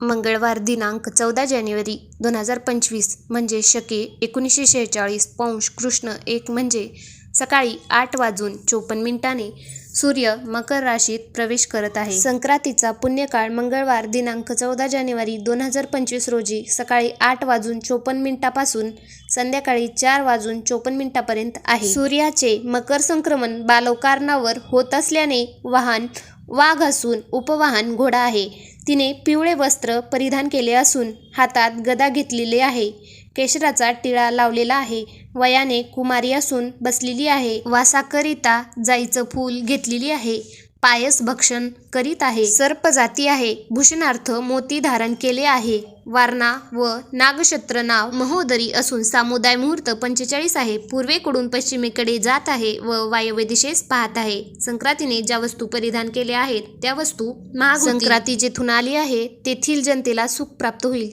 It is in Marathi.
मंगळवार दिनांक चौदा जानेवारी दोन हजार पंचवीस म्हणजे शके एकोणीसशे शेहेचाळीस पौंश कृष्ण एक म्हणजे सकाळी आठ वाजून चोपन्न मिनिटाने सूर्य मकर राशीत प्रवेश करत आहे. संक्रांतीचा पुण्यकाळ मंगळवार दिनांक चौदा जानेवारी दोन हजार पंचवीस रोजी सकाळी आठ वाजून चोपन्न मिनिटापासून संध्याकाळी चार वाजून चोपन्न मिनिटापर्यंत आहे. सूर्याचे मकर संक्रमण बालवकारणावर होत असल्याने वाहन वाघ असून उपवाहन घोडा आहे. तिने पिवळे वस्त्र परिधान केले असून हातात गदा घेतलेली आहे. केशराचा टिळा लावलेला आहे. वयाने कुमारी असून बसलेली आहे. वासाकरिता जाईचं फूल घेतलेली आहे. पायस भक्षण करीत आहे. सर्प जाती आहे. भूषणार्थ मोती धारण केले आहे. वारणा व नागक्षत्र नाव महोदरी असून सामुदाय मुहूर्त पंचेचाळीस आहे. पूर्वेकडून पश्चिमेकडे जात आहे व वायव्य दिशेस पाहत आहे. संक्रांतीने ज्या वस्तू परिधान केल्या आहेत त्या वस्तू महासंक्रांती जेथून आली आहे तेथील जनतेला सुख प्राप्त होईल.